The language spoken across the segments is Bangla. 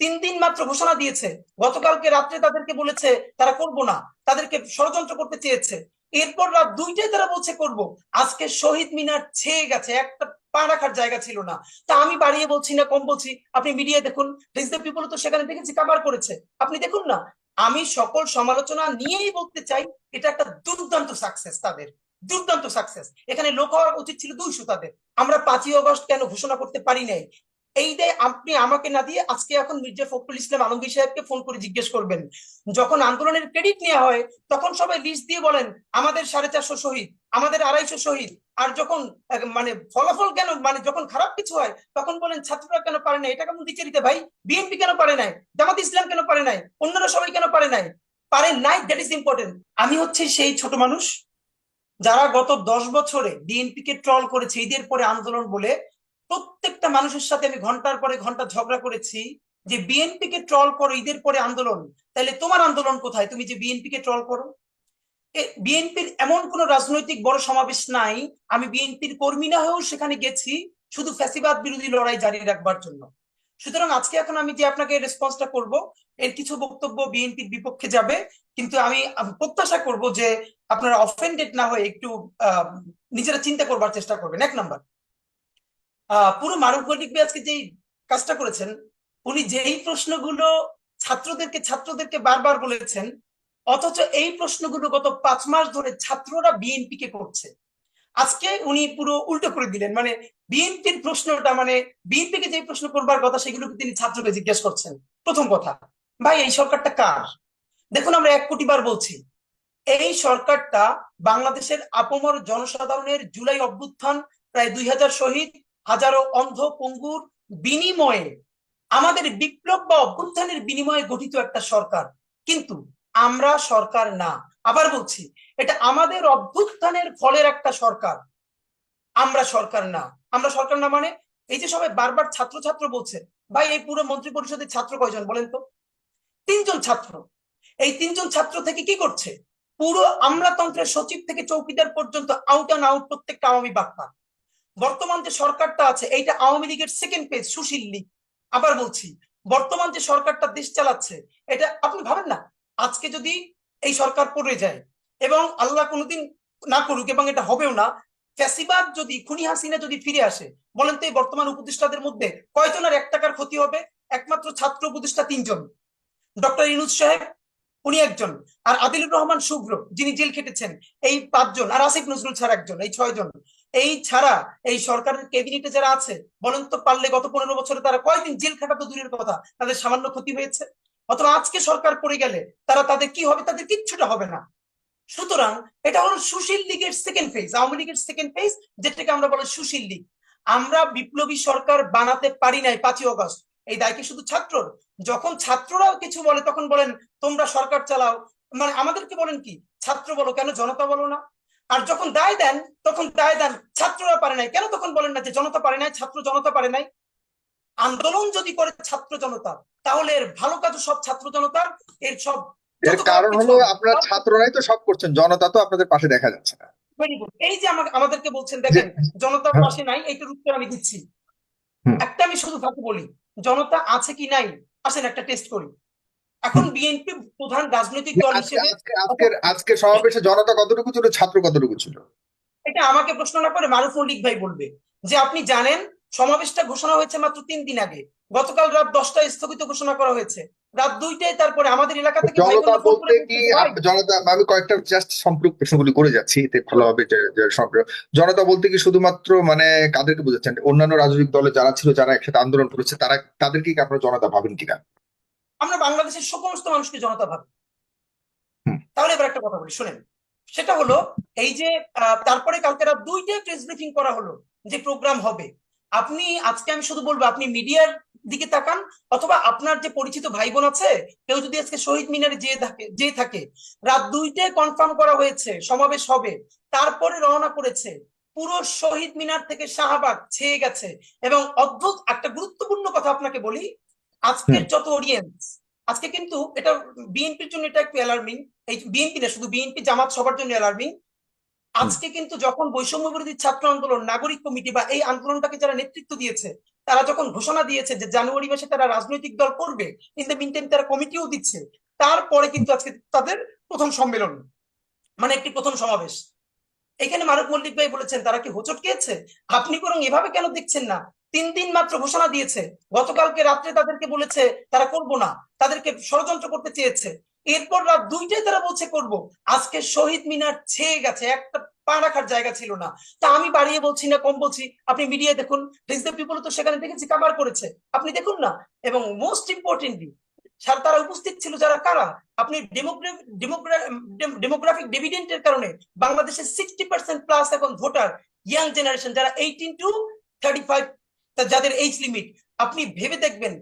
তিন দিন মাত্র ঘোষণা দিয়েছে। গতকালকে রাত্রে তাদেরকে বলেছে, তারা করব না। তাদেরকে ষড়যন্ত্র করতে চেয়েছে। এরপর রাত দুইটায় তারা বলছে, করব। আজকে শহীদ মিনার ছেয়ে গেছে। একটা পা রাখার জায়গা ছিল না। তা আমি বাড়িয়ে বলছি না, কম বলছি? আপনি মিডিয়ায় দেখুন। পিপল তো সেখানে দেখেছি কাভার করেছে। আপনি দেখুন না। আমি সকল সমালোচনা নিয়েই বলতে চাই, এটা একটা দুর্দান্ত সাকসেস তাদের। দুর্দান্ত সাকসেস এখানে লোক হওয়া উচিত ছিল দুইশো তাদের। আমরা পাঁচই অগস্ট কেন ঘোষণা করতে পারি নাই? এইটাই আপনি আমাকে না দিয়ে আজকে এখন মির্জা ফখরুল ইসলাম আলমগীর সাহেবকে ফোন করে জিজ্ঞেস করবেন। যখন আন্দোলনের ক্রেডিট নেওয়া হয়, তখন সবাই লিস্ট দিয়ে বলেন, আমাদের সাড়ে চারশো শহীদ, আমাদের আড়াইশো শহীদ। আর যখন মানে ফলাফল কেন মানে যখন খারাপ কিছু হয়, তখন বলেন, ছাত্ররা কেন পারে নাই? এটা কেমন বিচারিতে ভাই? বিএনপি কেন পারে নাই? জামাত ইসলাম কেন পারে নাই? অন্যরা সবাই কেন পারে নাই? পারে নাই দ্যাট ইজ ইম্পর্টেন্ট আমি হচ্ছে সেই ছোট মানুষ যারা গত দশ বছরে বিএনপি কে ট্রল করেছে, ঈদের পরে আন্দোলন বলে প্রত্যেকটা মানুষের সাথে আমি ঘণ্টার পরে ঘণ্টা ঝগড়া করেছি যে বিএনপি কে ট্রল করো, ঈদের পরে আন্দোলন। তাহলে তোমার আন্দোলন কোথায়? তুমি যে বিএনপি কে ট্রল করো? বিএনপির এমন কোন রাজনৈতিক বড় সমাবেশ নাই। আমি বিএনপির কর্মী না হয়েও সেখানে গেছি, শুধু ফ্যাসিবাদ বিরোধী লড়াই জারি রাখবার জন্য। সুতরাং আজকে এখন আমি যে আপনাকে রেসপন্সটা করব, এর কিছু বক্তব্য বিএনপির বিপক্ষে যাবে। কিন্তু আমি প্রত্যাশা করব যে আপনারা অফেন্ডেড না হয়ে একটু নিজেরা চিন্তা করবার চেষ্টা করবেন। এক নাম্বার। পুরো মারুফ আজকে যেই কাজটা করেছেন, উনি যেই প্রশ্নগুলো ছাত্রদেরকে ছাত্রদেরকে বারবার বলেছেন, অথচ এই প্রশ্নগুলো গত পাঁচ মাস ধরে ছাত্ররা বিএনপি কে করছে। আজকে উনি পুরো উল্টো করে দিলেন মানে বিএনপির প্রশ্নটা মানে বিএনপি কে যে প্রশ্ন করবার কথা সেগুলোকে তিনি ছাত্রকে জিজ্ঞেস করছেন? প্রথম কথা, ভাই, এই সরকারটা কার? দেখুন, আমরা এক কোটি বার বলছি, এই সরকারটা বাংলাদেশের আপমর জনসাধারণের জুলাই অভ্যুত্থান, প্রায় দুই হাজার শহীদ হাজারো অন্ধ পঙ্গুর বিনিময়ে, আমাদের বিপ্লব বা অভ্যুত্থানের বিনিময়ে গঠিত একটা সরকার। কিন্তু আমরা সরকার না। আবার বলছি, এটা আমাদের অভ্যুত্থানের ফলের একটা সরকার। আমরা সরকার না। আমরা সরকার না মানে এই যে সবাই বারবার ছাত্র ছাত্র বলছে, ভাই এই পুরো মন্ত্রী পরিষদের ছাত্র কয়জন বলেন তো? তিনজন ছাত্র। এই তিনজন ছাত্র থেকে কি করছে? পুরো আমলাতন্ত্রের সচিব থেকে চৌকিদার পর্যন্ত আউট অ্যান্ড আউট প্রত্যেকটা আওয়ামী বাক্তা বর্তমান যে সরকারটা আছে, এইটা আওয়ামী লীগের সেকেন্ড পেজ সুশীল লীগ। আবার বলছি, বর্তমান যে সরকারটা দেশ চালাচ্ছে, এটা আপনি ভাবেন না? আজকে যদি এই সরকার পড়ে যায় এবং আল্লাহ কোনোদিন না করুক এবং এটা হবেও না, ফ্যাসিবাদ যদি, খুনি হাসিনা যদি ফিরে আসে, বলেন তো এই বর্তমান উপদেষ্টাদের মধ্যে কয়জনের এক টাকার ক্ষতি হবে? একমাত্র ছাত্র উপদেষ্টা তিনজন। ডক্টর ইনুজ সাহেব, উনি একজন। আর আদিলুর রহমান শুভ্র, যিনি জেল খেটেছেন, এই পাঁচজন। আর আসিফ নজরুল ছাড়া একজন, এই ছয়জন। এই ছাড়া এই সরকারের ক্যাবিনেটে যারা আছে, বলেন তো পারলে গত পনেরো বছরে তারা কয়দিন জেল খাটা তো দূরের কথা, তাদের সামান্য ক্ষতি হয়েছে? অথবা আজকে সরকার পড়ে গেলে তারা তাদের কি হবে? তাদের কিচ্ছুটা হবে না। সুতরাং এটা হলো সুশীল লীগের সেকেন্ড ফেজ আওয়ামী লীগের সেকেন্ড ফেজ যেটাকে আমরা বলি সুশীল লীগ। আমরা বিপ্লবী সরকার বানাতে পারি নাই পাঁচই অগস্ট। এই দায় কি শুধু ছাত্রর? যখন ছাত্ররাও কিছু বলে, তখন বলেন, তোমরা সরকার চালাও। মানে আমাদেরকে বলেন কি, ছাত্র বলো কেন, জনতা বলো না? আর যখন দায় দেন তখন দায় দেন ছাত্ররা পারে নাই। কেন তখন বলেন না যে জনতা পারে নাই ছাত্র জনতা পারে নাই? আন্দোলন যদি করে ছাত্র জনতা তাহলে এর ভালো কাজ সব ছাত্র জনতার এর সব এর কারণ হলো আপনারা ছাত্ররাই তো সব করছেন জনতা তো আপনাদের পাশে দেখা যাচ্ছে না। এই যে আমাকে আমাদেরকে বলছেন দেখেন জনতার হ্যাঁ। পাশে নাই এইটার উত্তর আমি দিচ্ছি। একটা আমি শুধু ফাঁকে বলি জনতা আছে কি নাই? আসেন একটা টেস্ট করি। এখন বিএনপি প্রধান রাজনৈতিক দল হিসেবে আজকে আজকের আজকের সমাবেশে জনতা কতটুকু ছিল ছাত্র কতটুকু ছিল? এটা আমাকে প্রশ্ন না করে মারুফ মল্লিক ভাই বলবে যে আপনি জানেন সমাবেশটা ঘোষণা হয়েছে মাত্র তিন দিন আগে। গতকাল রাত দশটায় স্থগিত ঘোষণা করা হয়েছে। রাত দুইটায় তারপরে আমাদের এলাকা থেকে জনতা বলতে কি জনতা আমি কয়েকটা জাস্ট সম্পর্ক প্রশ্নগুলি করে যাচ্ছি এতে ভালো হবে যে যে সম্পর্ক জনতা বলতে কি শুধুমাত্র মানে কাদেরকে বোঝাচ্ছেন? অন্যান্য রাজনৈতিক দলে যারা ছিল যারা একসাথে আন্দোলন করেছে তারা তাদেরকে কি আপনারা জনতা ভাবেন কিনা? আমরা বাংলাদেশের সমস্ত মানুষকে জনতা ভাবি। তাহলে এবার একটা কথা বলি শুনেন। সেটা হলো এই যে তারপরে কালকে রাত দুইটায় প্রেস ব্রিফিং করা হলো যে প্রোগ্রাম হবে। আপনি আজকে আমি শুধু বলব আপনি মিডিয়ার দিকে তাকান অথবা আপনার যে পরিচিত ভাই বোন আছে কেউ যদি আজকে শহীদ মিনারে যেয়ে থাকে যে থাকে রাত দুইটায় কনফার্ম করা হয়েছে সমাবেশ হবে তারপরে রওনা করেছে পুরো শহীদ মিনার থেকে শাহবাগ ছেয়ে গেছে। এবং অদ্ভুত একটা গুরুত্বপূর্ণ কথা আপনাকে বলি আজকের যত অডিয়েন্স আজকে কিন্তু এটা বিএনপির জন্য এটা একটু অ্যালার্মিং এই বিএনপি না শুধু বিএনপি জামাত সবার জন্য অ্যালার্মিং আজকে কিন্তু যখন বৈষম্য বিরোধী ছাত্র আন্দোলন নাগরিক কমিটি বা এই আন্দোলনটাকে যারা নেতৃত্ব দিয়েছে তারা যখন ঘোষণা দিয়েছে যে জানুয়ারি মাসে তারা রাজনৈতিক দল করবে ইন দ্য মিনটাইম তারা কমিটিও দিচ্ছে তারপরে কিন্তু আজকে তাদের প্রথম সম্মেলন মানে একটি প্রথম সমাবেশ। এখানে মারুফ মল্লিক ভাই বলেছেন তারা কি হোচট খেয়েছে? আপনি বরং এভাবে কেন দেখছেন না? তিন দিন মাত্র ঘোষণা দিয়েছে। গতকালকে রাত্রে তাদেরকে বলেছে, তারা করব না। তাদেরকে ষড়যন্ত্র করতে চেয়েছে। এরপর রাত দুইটায় তারা বলছে, করব। আজকে শহীদ মিনার ছেয়ে গেছে। একটা পা রাখার জায়গা ছিল না। তা আমি বাড়িয়ে বলছি না, কম বলছি। আপনি মিডিয়ায় দেখুন। পিপল তো সেখানে দেখেছি কাবার করেছে। আপনি দেখুন না। এবং মোস্ট ইম্পর্টেন্টলি তারা উপস্থিত ছিল যারা, কারা? আপনি ডেমোগ্রাফিক ডিভিডেন্টের কারণে বাংলাদেশের সিক্সটি পার্সেন্ট প্লাস এখন ভোটার ইয়াং জেনারেশন যারা এইটিন টু থার্টি ফাইভ যাদের এইজ লিমিট আপনি ভেবে দেখবেন,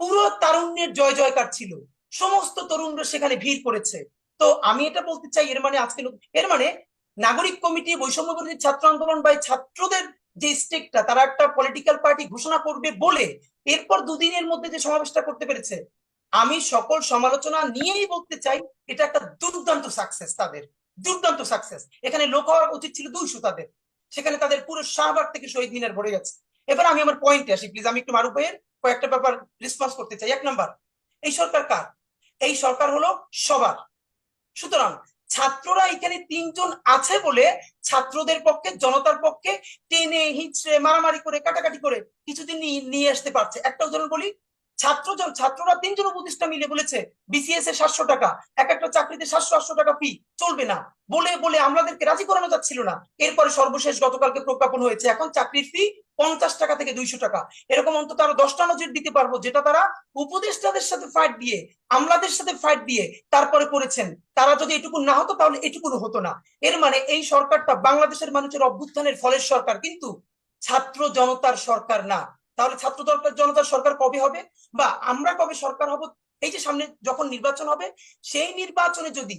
পুরো তারুণ্যের জয় জয়কার ছিল। সমস্ত তরুণরা সেখানে ভিড় করেছে। তো আমি এটা বলতে চাই, এর মানে আজকে এর মানে নাগরিক কমিটি, বৈষম্য বিরোধী ছাত্র আন্দোলন বা ছাত্রদের যে স্টেকটা তারা একটা পলিটিক্যাল পার্টি ঘোষণা করবে বলে এরপর দুদিনের মধ্যে যে সমাবেশটা করতে পেরেছে, আমি সকল সমালোচনা নিয়েই বলতে চাই, এটা একটা দুর্দান্ত সাকসেস তাদের। দুর্দান্ত সাকসেস এখানে লোক হওয়ার উচিত ছিল দুইশো তাদের। সেখানে তাদের পুরো শাহবাগ থেকে শহীদ মিনার ভরে গেছে। এবার আমি আমার পয়েন্টে আসি প্লিজ আমি একটু মারুফ ভাইয়ের কয়েকটা ব্যাপার রেসপন্স করতে চাই। এক নাম্বার এই সরকার কার? এই সরকার হলো সবার। সুতরাং ছাত্ররা এখানে তিনজন আছে বলে ছাত্রদের পক্ষে, জনতার পক্ষে টেনে হিচড়ে, মারামারি করে, কাটাকাটি করে কিছুদিন নিয়ে- আসতে পারছে। একটা উদাহরণ বলি ছাত্র ছাত্ররা তিনজন উপদেষ্টা মিলে বলেছে বিসিএস এ সাতশো টাকা, এক একটা চাকরিতে সাতশো, আটশো টাকা ফি চলবে না। বলে বলে আমাদেরকে রাজি করানো যাচ্ছিল না। এরপরে সর্বশেষ গতকালকে প্রজ্ঞাপন হয়েছে, এখন চাকরির ফি পঞ্চাশ টাকা থেকে দুইশো টাকা। এরকম অন্তত আরও দশটা নজির দিতে পারব, যেটা তারা উপদেষ্টাদের সাথে ফাইট দিয়ে, আমলাদের সাথে ফাইট দিয়ে তারপরে করেছেন। তারা যদি এটুকু না হতো, তাহলে এটুকুনো হতো না। এর মানে এই সরকারটা বাংলাদেশের মানুষের অভ্যুত্থানের ফলের সরকার, কিন্তু ছাত্র জনতার সরকার না। তাহলে ছাত্র জনতার সরকার কবে হবে? বা আমরা কবে সরকার হব? এই যে সামনে যখন নির্বাচন হবে, সেই নির্বাচনে যদি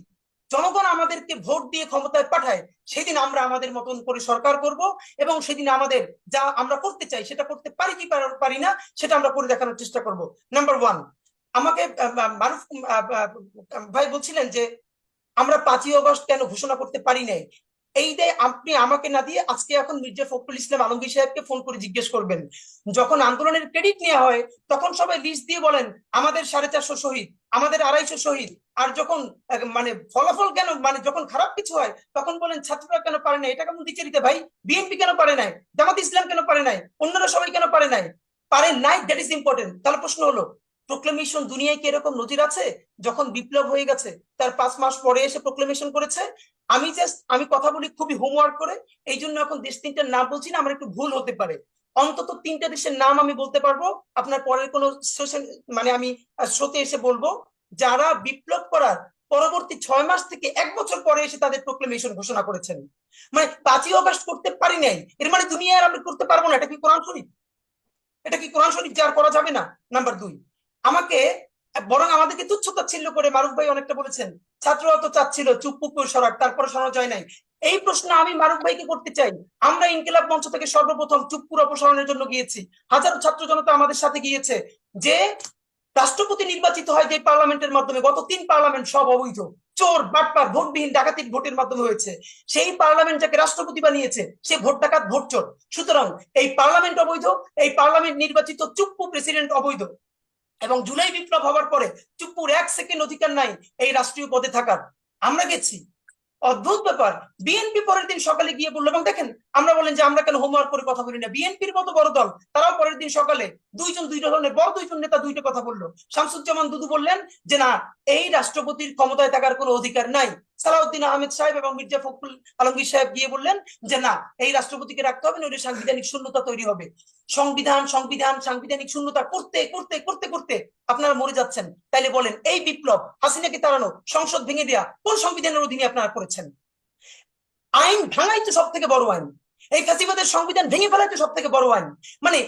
জনগণ আমাদেরকে ভোট দিয়ে ক্ষমতায় পাঠায়, সেদিন আমরা আমাদের মতন করে সরকার করব এবং সেদিন আমাদের যা আমরা করতে চাই সেটা করতে পারি কি পারি না, সেটা আমরা করে দেখানোর চেষ্টা করব। নাম্বার ওয়ান আমাকে মারুফ ভাই বলছিলেন যে আমরা পাঁচই অগস্ট কেন ঘোষণা করতে পারি নাই? এই দেয় আপনি আমাকে না দিয়ে আজকে এখন মির্জা ফখরুল ইসলাম আলমগীর সাহেবকে ফোন করে জিজ্ঞেস করবেন। যখন আন্দোলনের ক্রেডিট নেওয়া হয়, তখন সবাই লিস্ট দিয়ে বলেন, আমাদের সাড়ে চারশো শহীদ, আমাদের আড়াইশো শহীদ। আর যখন মানে ফলাফল কেন মানে যখন খারাপ কিছু হয়, তখন বলেন, ছাত্ররা কেন পারে না এটা কেমন দ্বিচারিতা ভাই? বিএনপি কেন পারে নাই? জামাত ইসলাম কেন পারে নাই? অন্যরা সবাই কেন পারে নাই? পারে নাই দ্যাট ইজ ইম্পর্টেন্ট তাহলে প্রশ্ন হলো প্রোক্লেমেশন দুনিয়ায় কি এরকম নজির আছে? যখন বিপ্লব হয়ে গেছে, তার পাঁচ মাস পরে এসে প্রোক্লেমেশন করেছে। আমি জাস্ট আমি কথা বলি খুবই হোমওয়ার্ক করে এই জন্য এখন দেশ তিনটার নাম বলছি না, আমার একটু ভুল হতে পারে। অন্তত তিনটা দেশের নাম আমি বলতে পারব, আপনার পরের কোনো মানে আমি শ্রোতে এসে বলব, যারা বিপ্লব করার পরবর্তী ছয় মাস থেকে এক বছর পরে এসে তাদের প্রোক্লেমেশন ঘোষণা করেছেন। মানে পাঁচই অগস্ট করতে পারি নাই, এর মানে দুনিয়ার আমি করতে পারব না, এটা কি কোরআন শরীফ? এটা কি কোরআন শরীফ যার করা যাবে না? নাম্বার দুই। আমাকে, বরং আমাদেরকে তুচ্ছতাচ্ছিল্য করে মারুফ ভাই অনেকটা বলেছেন, ছাত্ররা তো চাচ্ছিল চুপ পুপ করে সরাক তারপরে শোনা যায় নাই। এই প্রশ্ন আমি মারুফ ভাইকে করতে চাই। আমরা ইনকিলাব মঞ্চ থেকে সর্বপ্রথম চুপপুর অপসারণের জন্য গিয়েছি। হাজারো ছাত্র জনতা আমাদের সাথে গিয়েছে, যে রাষ্ট্রপতি নির্বাচিত হয় যে পার্লামেন্টের মাধ্যমে, গত তিন পার্লামেন্ট সব অবৈধ। চোর, বাটপার, ভোটবিহীন, ডাকাতির ভোটের মাধ্যমে হয়েছে। সেই পার্লামেন্ট যাকে রাষ্ট্রপতি বানিয়েছে, সে ভোট ডাকাত, ভোট চোর। সুতরাং এই পার্লামেন্ট অবৈধ, এই পার্লামেন্ট নির্বাচিত চুপ্পু প্রেসিডেন্ট অবৈধ। এবং জুলাই বিপ্লব হওয়ার পরে চুপুর এক সেকেন্ড অধিকার নাই এই রাষ্ট্রীয় পদে থাকার। আমরা গেছি। অদ্ভুত ব্যাপার। বিএনপি পরের দিন সকালে গিয়ে বলল, এবং দেখেন, আমরা বলেন যে আমরা কেন হোমওয়ার্ক করে কথা বলি না। বিএনপির মতো বড় দল, তারাও পরের দিন সকালে দুইজন দুই ধরনের বড় দুইজন নেতা দুইটা কথা বলল। শামসুজ্জামান দুদু বললেন যে, না, এই রাষ্ট্রপতির ক্ষমতায় থাকার কোনো অধিকার নাই। সালাউদ্দিন আহমেদ সাহেব এবং মির্জা ফখরুল আলমগীর সাহেব গিয়ে বললেন যে, না, এই রাষ্ট্রপতিকে রাখতে হবে নইলে সাংবিধানিক শূন্যতা তৈরি হবে। সংবিধান সংবিধান, সাংবিধানিক শূন্যতা করতে করতে করতে করতে আপনারা মরে যাচ্ছেন। তাইলে বলেন, এই বিপ্লব হাসিনাকে তাড়ানো, সংসদ ভেঙে দেয়া, কোন সংবিধানের অধীনে আপনারা করেছেন? আইন ভাঙাই তো সব থেকে বড় আইন। এই ফাঁসিবাদের সংবিধান ভেঙে ফেলাই তো সব থেকে বড় আইন। মানে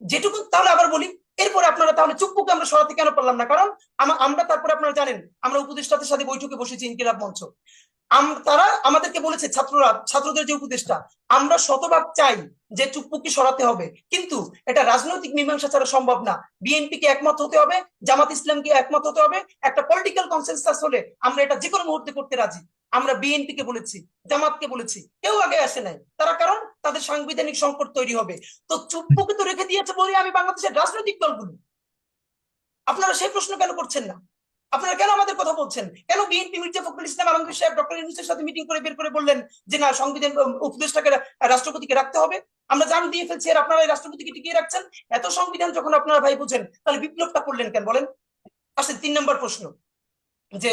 যেটুকু, তাহলে আবার বলি এরপরে আপনারা তাহলে চুপ্পুকে আমরা সরাতে কেন পারলাম না? কারণ আমরা তারপরে আপনারা জানেন, আমরা উপদেষ্টাদের সাথে বৈঠকে বসেছি ইনকিলাব মঞ্চ। তারা আমাদেরকে বলেছে, ছাত্ররা ছাত্রদের যে উপদেষ্টা, আমরা শতভাগ চাই যে চুপ্পুকে সরাতে হবে। কিন্তু এটা রাজনৈতিক মীমাংসা ছাড়া সম্ভব না। বিএনপি কে একমত হতে হবে, জামাত ইসলামকে একমত হতে হবে, একটা পলিটিক্যাল কনসেনসাস হলে আমরা এটা যে কোনো মুহূর্তে করতে রাজি। আমরা বিএনপি কে বলেছি, জামাতকে বলেছি, কেউ আগে আসে নাই। তারা কারণ তাদের সাংবিধানিক সংকট তৈরি হবে। তো চুপ্পুকে তো রেখে দিয়েছে বলে আমি বাংলাদেশের রাজনৈতিক দলগুলো। আপনারা সেই প্রশ্ন কেন করছেন না? আপনারা কেন আমাদের কথা বলছেন? কেন বিএনপি মির্জা ফখরুল ইসলাম আলমগীর সাহেব ডক্টর ইউনুসের সাথে মিটিং করে বের করে বললেন যে না, সংবিধান উপদেষ্টাকে রাষ্ট্রপতিকে রাখতে হবে? আমরা জান দিয়ে ফেলছি, আর আপনারা রাষ্ট্রপতিকে টিকিয়ে রাখছেন? এত সংবিধান যখন আপনারা ভাই বুঝেন, তাহলে বিপ্লবটা করলেন কেন বলেন? আসলে তিন নম্বর প্রশ্ন, যে